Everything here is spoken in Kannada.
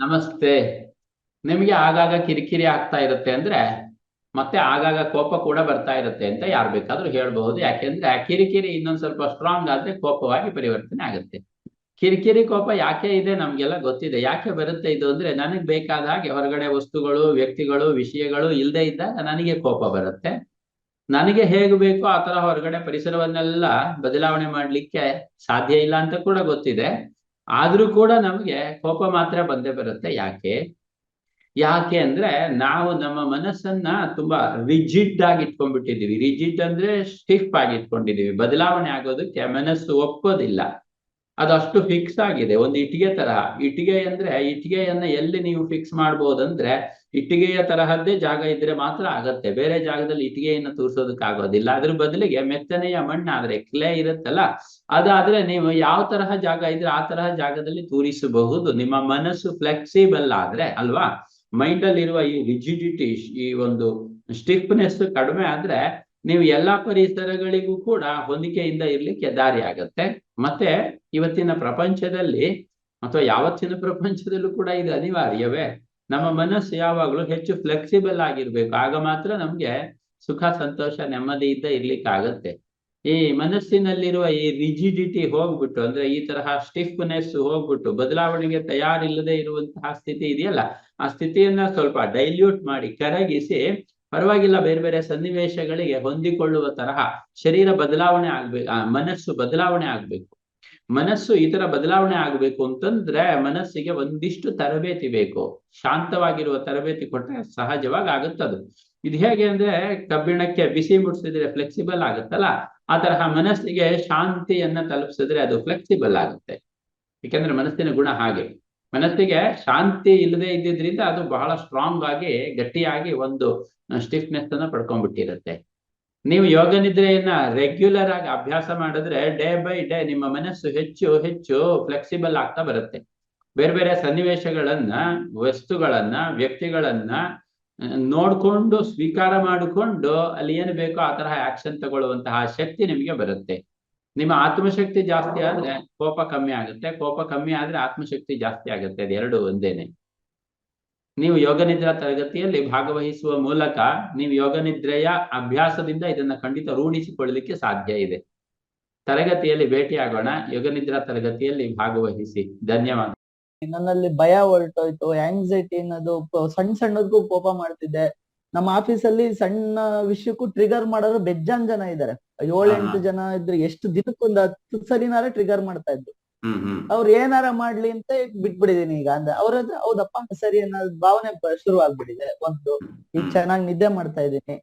ನಮಸ್ತೆ. ನಿಮಗೆ ಆಗಾಗ ಕಿರಿಕಿರಿ ಆಗ್ತಾ ಇರುತ್ತೆ ಅಂದ್ರೆ ಮತ್ತೆ ಆಗಾಗ ಕೋಪ ಕೂಡ ಬರ್ತಾ ಇರುತ್ತೆ ಅಂತ ಯಾರು ಬೇಕಾದ್ರೂ ಹೇಳ್ಬಹುದು. ಯಾಕೆಂದ್ರೆ ಆ ಕಿರಿಕಿರಿ ಇನ್ನೊಂದ್ ಸ್ವಲ್ಪ ಸ್ಟ್ರಾಂಗ್ ಆದ್ರೆ ಕೋಪವಾಗಿ ಪರಿವರ್ತನೆ ಆಗುತ್ತೆ. ಕಿರಿಕಿರಿ ಕೋಪ ಯಾಕೆ ಇದೆ ನಮ್ಗೆಲ್ಲ ಗೊತ್ತಿದೆ. ಯಾಕೆ ಬರುತ್ತೆ ಇದು ಅಂದ್ರೆ ನನಗ್ ಬೇಕಾದ ಹಾಗೆ ಹೊರಗಡೆ ವಸ್ತುಗಳು, ವ್ಯಕ್ತಿಗಳು, ವಿಷಯಗಳು ಇಲ್ಲದೆ ಇದ್ದಾಗ ನನಗೆ ಕೋಪ ಬರುತ್ತೆ. ನನಗೆ ಹೇಗ್ ಬೇಕೋ ಆ ತರ ಹೊರಗಡೆ ಪರಿಸರವನ್ನೆಲ್ಲ ಬದಲಾವಣೆ ಮಾಡ್ಲಿಕ್ಕೆ ಸಾಧ್ಯ ಇಲ್ಲ ಅಂತ ಕೂಡ ಗೊತ್ತಿದೆ. ಆದ್ರೂ ಕೂಡ ನಮ್ಗೆ ಕೋಪ ಮಾತ್ರ ಬಂದೇ ಬರುತ್ತೆ. ಯಾಕೆ? ಯಾಕೆ ಅಂದ್ರೆ ನಾವು ನಮ್ಮ ಮನಸ್ಸನ್ನ ತುಂಬಾ ರಿಜಿಡ್ ಆಗಿ ಇಟ್ಕೊಂಡ್ಬಿಟ್ಟಿದೀವಿ ರಿಜಿಡ್ ಅಂದ್ರೆ ಸ್ಟಿಫ್ ಆಗಿ ಇಟ್ಕೊಂಡಿದೀವಿ ಬದಲಾವಣೆ ಆಗೋದಕ್ಕೆ ಮನಸ್ಸು ಒಪ್ಪೋದಿಲ್ಲ. ಅದು ಅಷ್ಟು ಫಿಕ್ಸ್ ಆಗಿದೆ. ಒಂದು ಇಟ್ಟಿಗೆ ತರಹ ಇಟ್ಟಿಗೆ ಅಂದ್ರೆ ಇಟ್ಟಿಗೆಯನ್ನ ಎಲ್ಲಿ ನೀವು ಫಿಕ್ಸ್ ಮಾಡ್ಬೋದಂದ್ರೆ ಇಟ್ಟಿಗೆಯ ತರಹದ್ದೇ ಜಾಗ ಇದ್ರೆ ಮಾತ್ರ ಆಗತ್ತೆ. ಬೇರೆ ಜಾಗದಲ್ಲಿ ಇಟ್ಟಿಗೆಯನ್ನು ತೂರ್ಸೋದಕ್ಕೆ ಆಗೋದಿಲ್ಲ ಅದ್ರ ಬದಲಿಗೆ ಮೆತ್ತನೆಯ ಮಣ್ಣಾದ್ರೆ ಕ್ಲೇ ಇರುತ್ತಲ್ಲ, ಅದಾದ್ರೆ ನೀವು ಯಾವ ತರಹ ಜಾಗ ಇದ್ರೆ ಆ ತರಹ ಜಾಗದಲ್ಲಿ ತೂರಿಸಬಹುದು. ನಿಮ್ಮ ಮನಸ್ಸು ಫ್ಲೆಕ್ಸಿಬಲ್ ಆದ್ರೆ ಅಲ್ವಾ? ಮೈಂಡ್ ಅಲ್ಲಿ ಇರುವ ಈ ರಿಜಿಡಿಟಿ ಈ ಒಂದು ಸ್ಟಿಫ್ನೆಸ್ ಕಡಿಮೆ ಆದ್ರೆ ನೀವು ಎಲ್ಲಾ ಪರಿಸರಗಳಿಗೂ ಕೂಡ ಹೊಂದಿಕೆಯಿಂದ ಇರ್ಲಿಕ್ಕೆ ದಾರಿ ಆಗತ್ತೆ. ಮತ್ತೆ ಇವತ್ತಿನ ಪ್ರಪಂಚದಲ್ಲಿ ಅಥವಾ ಯಾವತ್ತಿನ ಪ್ರಪಂಚದಲ್ಲೂ ಕೂಡ ಇದು ಅನಿವಾರ್ಯವೇ? ನಮ್ಮ ಮನಸ್ಸು ಯಾವಾಗಲೂ ಹೆಚ್ಚು ಫ್ಲೆಕ್ಸಿಬಲ್ ಆಗಿರ್ಬೇಕು. ಆಗ ಮಾತ್ರ ನಮ್ಗೆ ಸುಖ, ಸಂತೋಷ ನೆಮ್ಮದಿಯಿಂದ ಇರ್ಲಿಕ್ಕೆ ಆಗತ್ತೆ. ಈ ಮನಸ್ಸಿನಲ್ಲಿರುವ ಈ ರಿಜಿಡಿಟಿ ಹೋಗ್ಬಿಟ್ಟು, ಅಂದ್ರೆ ಈ ತರಹ ಸ್ಟಿಫ್ನೆಸ್ ಹೋಗ್ಬಿಟ್ಟು, ಬದಲಾವಣೆಗೆ ತಯಾರಿಲ್ಲದೆ ಇರುವಂತಹ ಸ್ಥಿತಿ ಇದೆಯಲ್ಲ? ಆ ಸ್ಥಿತಿಯನ್ನ ಸ್ವಲ್ಪ ಡೈಲ್ಯೂಟ್ ಮಾಡಿ, ಕರಗಿಸಿ ಪರವಾಗಿಲ್ಲ, ಬೇರೆ ಬೇರೆ ಸನ್ನಿವೇಶಗಳಿಗೆ ಹೊಂದಿಕೊಳ್ಳುವ ತರಹ ಶರೀರ ಬದಲಾವಣೆ ಆಗ್ಬೇಕು ಮನಸ್ಸು ಬದಲಾವಣೆ ಆಗ್ಬೇಕು. ಮನಸ್ಸು ಈ ತರ ಬದಲಾವಣೆ ಆಗ್ಬೇಕು ಅಂತಂದ್ರೆ ಮನಸ್ಸಿಗೆ ಒಂದಿಷ್ಟು ತರಬೇತಿ ಬೇಕು. ಶಾಂತವಾಗಿರುವ ತರಬೇತಿ ಕೊಟ್ರೆ ಸಹಜವಾಗಿ ಆಗುತ್ತದು. ಇದು ಹೇಗೆ ಅಂದ್ರೆ ಕಬ್ಬಿಣಕ್ಕೆ ಬಿಸಿ ಮುಟ್ಸಿದ್ರೆ ಫ್ಲೆಕ್ಸಿಬಲ್ ಆಗುತ್ತಲ್ಲ? ಆ ತರಹ ಮನಸ್ಸಿಗೆ ಶಾಂತಿಯನ್ನ ತಲುಪಿಸಿದ್ರೆ ಅದು ಫ್ಲೆಕ್ಸಿಬಲ್ ಆಗುತ್ತೆ. ಯಾಕಂದ್ರೆ ಮನಸ್ಸಿನ ಗುಣ ಹಾಗೆ. ಮನಸ್ಸಿಗೆ ಶಾಂತಿ ಇಲ್ಲದೆ ಇದ್ದಿದ್ರಿಂದ ಅದು ಬಹಳ ಸ್ಟ್ರಾಂಗ್ ಆಗಿ, ಗಟ್ಟಿಯಾಗಿ ಒಂದು ಸ್ಟಿಫ್ನೆಸ್ ಅನ್ನ ಪಡ್ಕೊಂಡ್ಬಿಟ್ಟಿರುತ್ತೆ. ನೀವು ಯೋಗ ನಿದ್ರೆಯನ್ನ ರೆಗ್ಯುಲರ್ ಆಗಿ ಅಭ್ಯಾಸ ಮಾಡಿದ್ರೆ ಡೇ ಬೈ ಡೇ ನಿಮ್ಮ ಮನಸ್ಸು ಹೆಚ್ಚು ಹೆಚ್ಚು ಫ್ಲೆಕ್ಸಿಬಲ್ ಆಗ್ತಾ ಬರುತ್ತೆ. ಬೇರೆ ಬೇರೆ ಸನ್ನಿವೇಶಗಳನ್ನ, ವಸ್ತುಗಳನ್ನ, ವ್ಯಕ್ತಿಗಳನ್ನ ನೋಡ್ಕೊಂಡು, ಸ್ವೀಕಾರ ಮಾಡಿಕೊಂಡು ಅಲ್ಲಿ ಏನು ಬೇಕೋ ಆ ತರಹ ಆಕ್ಷನ್ ತಗೊಳ್ಳುವಂತಹ ಶಕ್ತಿ ನಿಮಗೆ ಬರುತ್ತೆ. ನಿಮ್ಮ ಆತ್ಮಶಕ್ತಿ ಜಾಸ್ತಿ ಆದ್ರೆ ಕೋಪ ಕಮ್ಮಿ ಆಗುತ್ತೆ. ಕೋಪ ಕಮ್ಮಿ ಆದ್ರೆ ಆತ್ಮಶಕ್ತಿ ಜಾಸ್ತಿ ಆಗುತ್ತೆ. ಅದೆರಡು ಒಂದೇನೆ. ನೀವು ಯೋಗ ನಿದ್ರಾ ತರಗತಿಯಲ್ಲಿ ಭಾಗವಹಿಸುವ ಮೂಲಕ ನೀವು ಯೋಗ ನಿದ್ರೆಯ ಅಭ್ಯಾಸದಿಂದ ಇದನ್ನ ಖಂಡಿತ ರೂಢಿಸಿಕೊಳ್ಳಲಿಕ್ಕೆ ಸಾಧ್ಯ ಇದೆ. ತರಗತಿಯಲ್ಲಿ ಭೇಟಿಯಾಗೋಣ. ಯೋಗ ನಿದ್ರಾ ತರಗತಿಯಲ್ಲಿ ಭಾಗವಹಿಸಿ. ಧನ್ಯವಾದ. ನನ್ನಲ್ಲಿ ಭಯ ಹೊರಟೋಯ್ತು. ಆಂಗ್ಸೈಟಿ ಅನ್ನೋದು ಸಣ್ಣ ಸಣ್ಣದಕ್ಕೂ ಕೋಪ ಮಾಡ್ತಿದ್ದೆ. ನಮ್ಮ ಆಫೀಸಲ್ಲಿ ಸಣ್ಣ ವಿಷಯಕ್ಕೂ ಟ್ರಿಗರ್ ಮಾಡೋರು ಬೆಜ್ಜಾನ್ ಜನ ಇದ್ದಾರೆ ಏಳೆಂಟು ಜನ ಇದ್ರೆ ಎಷ್ಟು ದಿನಕ್ಕೊಂದು ಹತ್ತು ಸರಿನಾರ ಟ್ರಿಗರ್ ಮಾಡ್ತಾ ಇದ್ರು. ಅವ್ರು ಏನಾರ ಮಾಡ್ಲಿ ಅಂತ ಬಿಟ್ಬಿಡಿದೀನಿ ಈಗ. ಅಂದ್ರೆ ಅವ್ರ ಹತ್ರ ಹೌದಪ್ಪ ಸರಿ ಅನ್ನೋ ಭಾವನೆ ಶುರು ಆಗ್ಬಿಟ್ಟಿದೆ ಒಂದು ಈಗ ಚೆನ್ನಾಗಿ ನಿದ್ದೆ ಮಾಡ್ತಾ ಇದ್ದೀನಿ.